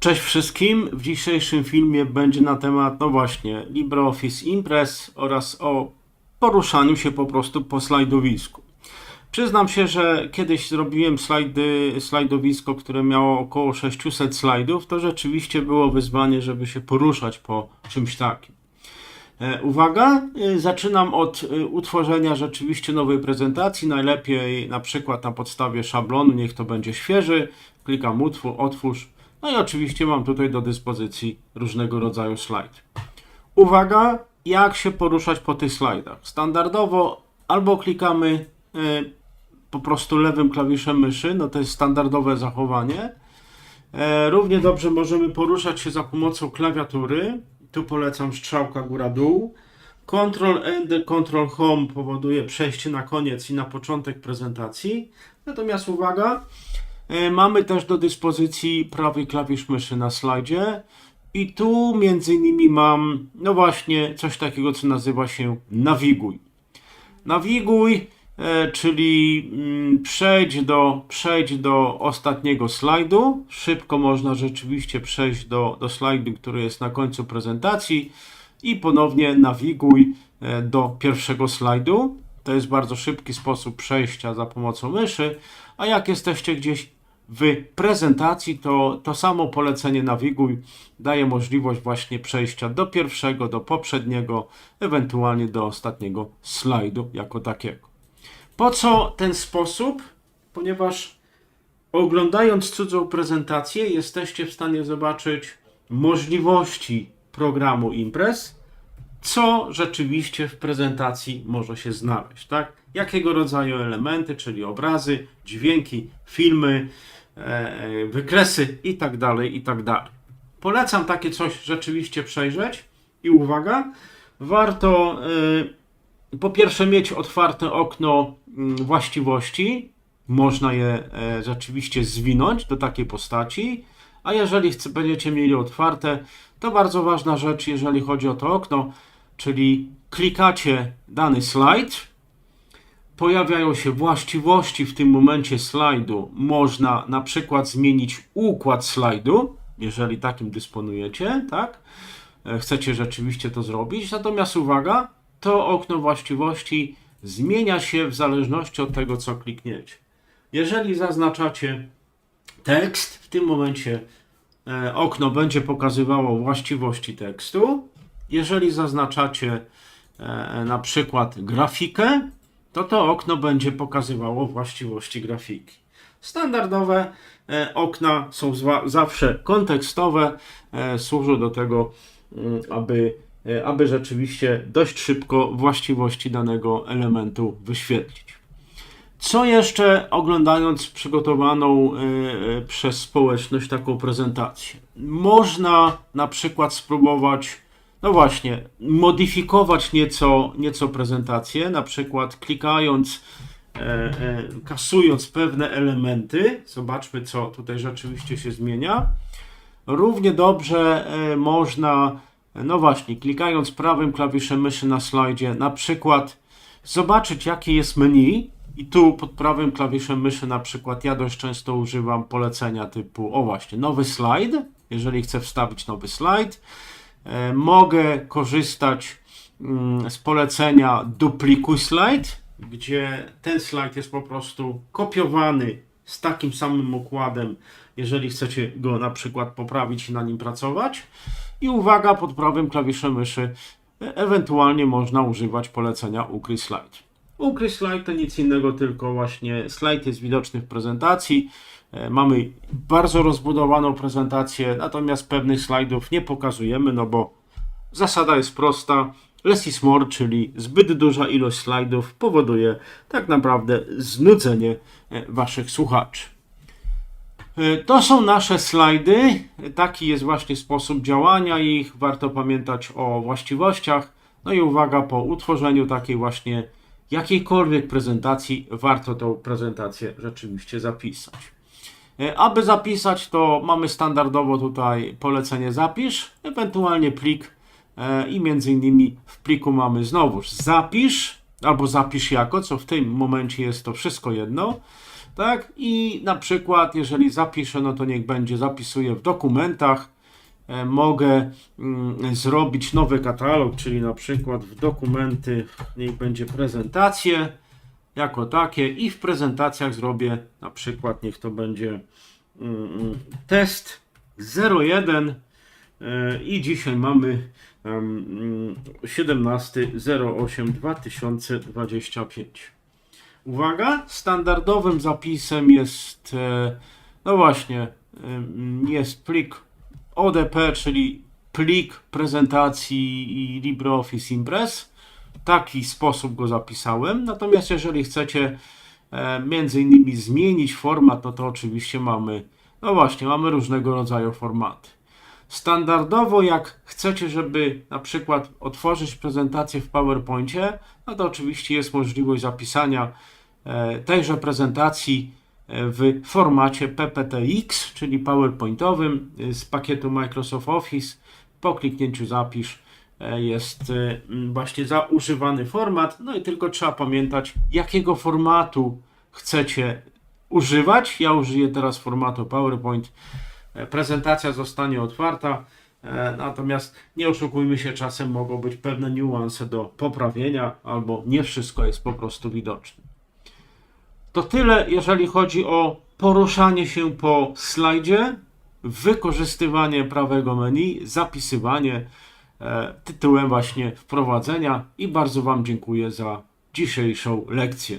Cześć wszystkim. W dzisiejszym filmie będzie na temat, no właśnie, LibreOffice Impress oraz o poruszaniu się po prostu po slajdowisku. Przyznam się, że kiedyś zrobiłem slajdy, slajdowisko, które miało około 600 slajdów. To rzeczywiście było wyzwanie, żeby się poruszać po czymś takim. E, Uwaga, e, zaczynam od e, utworzenia rzeczywiście nowej prezentacji. Najlepiej na przykład na podstawie szablonu, niech to będzie świeży. Klikam utwór, otwórz. No i oczywiście mam tutaj do dyspozycji różnego rodzaju slajd. Uwaga, jak się poruszać po tych slajdach. Standardowo albo klikamy e, po prostu lewym klawiszem myszy, no to jest standardowe zachowanie. E, Równie dobrze możemy poruszać się za pomocą klawiatury. Tu polecam strzałka góra-dół. Ctrl End, Ctrl Home powoduje przejście na koniec i na początek prezentacji. Natomiast uwaga, mamy też do dyspozycji prawy klawisz myszy na slajdzie. I tu między innymi mam, no właśnie, coś takiego, co nazywa się nawiguj. Nawiguj, e, czyli mm, przejdź do, przejdź do ostatniego slajdu. Szybko można rzeczywiście przejść do, do slajdu, który jest na końcu prezentacji i ponownie nawiguj e, do pierwszego slajdu. To jest bardzo szybki sposób przejścia za pomocą myszy. A jak jesteście gdzieś w prezentacji, to to samo polecenie nawiguj daje możliwość właśnie przejścia do pierwszego, do poprzedniego, ewentualnie do ostatniego slajdu jako takiego. Po co ten sposób? Ponieważ oglądając cudzą prezentację, jesteście w stanie zobaczyć możliwości programu Impress, co rzeczywiście w prezentacji może się znaleźć, tak? Jakiego rodzaju elementy, czyli obrazy, dźwięki, filmy, wykresy i tak dalej, i tak dalej. Polecam takie coś rzeczywiście przejrzeć i uwaga, warto e, po pierwsze mieć otwarte okno mm, właściwości, można je e, rzeczywiście zwinąć do takiej postaci, a jeżeli będziecie mieli otwarte, to bardzo ważna rzecz, jeżeli chodzi o to okno, czyli klikacie dany slajd, pojawiają się właściwości w tym momencie slajdu. Można na przykład zmienić układ slajdu, jeżeli takim dysponujecie, tak? E, Chcecie rzeczywiście to zrobić. Natomiast uwaga, to okno właściwości zmienia się w zależności od tego, co klikniecie. Jeżeli zaznaczacie tekst, w tym momencie e, okno będzie pokazywało właściwości tekstu. Jeżeli zaznaczacie e, na przykład grafikę, to to okno będzie pokazywało właściwości grafiki. Standardowe e, okna są zawsze kontekstowe, e, służą do tego, mm, aby, e, aby rzeczywiście dość szybko właściwości danego elementu wyświetlić. Co jeszcze oglądając przygotowaną przez społeczność taką prezentację? Można na przykład spróbować, no właśnie, modyfikować nieco, nieco prezentację, na przykład klikając, e, e, kasując pewne elementy. Zobaczmy, co tutaj rzeczywiście się zmienia. Równie dobrze e, można, no właśnie, klikając prawym klawiszem myszy na slajdzie, na przykład zobaczyć, jakie jest menu. I tu pod prawym klawiszem myszy, na przykład, ja dość często używam polecenia typu, o właśnie, nowy slajd. Jeżeli chcę wstawić nowy slajd, mogę korzystać mm, z polecenia duplikuj slajd, gdzie ten slajd jest po prostu kopiowany z takim samym układem, jeżeli chcecie go na przykład poprawić i na nim pracować. I uwaga, pod prawym klawiszem myszy e, ewentualnie można używać polecenia ukryj slajd. Ukryj slajd to nic innego, tylko właśnie slajd jest widoczny w prezentacji. E, Mamy bardzo rozbudowaną prezentację, natomiast pewnych slajdów nie pokazujemy, no bo zasada jest prosta. Less is more, czyli zbyt duża ilość slajdów powoduje tak naprawdę znudzenie e, Waszych słuchaczy. E, To są nasze slajdy. Taki jest właśnie sposób działania ich. Warto pamiętać o właściwościach. No i uwaga, po utworzeniu takiej właśnie jakiejkolwiek prezentacji, warto tą prezentację rzeczywiście zapisać. E, Aby zapisać, to mamy standardowo tutaj polecenie zapisz, ewentualnie plik e, i między innymi w pliku mamy znowuż zapisz albo zapisz jako, co w tym momencie jest to wszystko jedno. tak? I na przykład, jeżeli zapiszę, no to niech będzie zapisuję w dokumentach. E, Mogę mm, zrobić nowy katalog, czyli na przykład w dokumenty, niech będzie prezentacje jako takie i w prezentacjach zrobię na przykład, niech to będzie mm, test 01 e, i dzisiaj mamy em, 17.08.2025. Uwaga, standardowym zapisem jest, e, no właśnie, jest plik ODP, czyli plik prezentacji i LibreOffice Impress. Taki sposób go zapisałem. Natomiast jeżeli chcecie e, między innymi zmienić format, no to oczywiście mamy, no właśnie, mamy różnego rodzaju formaty. Standardowo, jak chcecie, żeby na przykład otworzyć prezentację w PowerPoincie, no to oczywiście jest możliwość zapisania e, tejże prezentacji w formacie PPTX, czyli PowerPointowym e, z pakietu Microsoft Office. Po kliknięciu zapisz e, jest m, właśnie zaużywany format. No i tylko trzeba pamiętać, jakiego formatu chcecie używać. Ja użyję teraz formatu PowerPoint. E, Prezentacja zostanie otwarta, e, natomiast nie oszukujmy się, czasem mogą być pewne niuanse do poprawienia, albo nie wszystko jest po prostu widoczne. To tyle, jeżeli chodzi o poruszanie się po slajdzie, wykorzystywanie prawego menu, zapisywanie e, tytułem właśnie wprowadzenia i bardzo Wam dziękuję za dzisiejszą lekcję.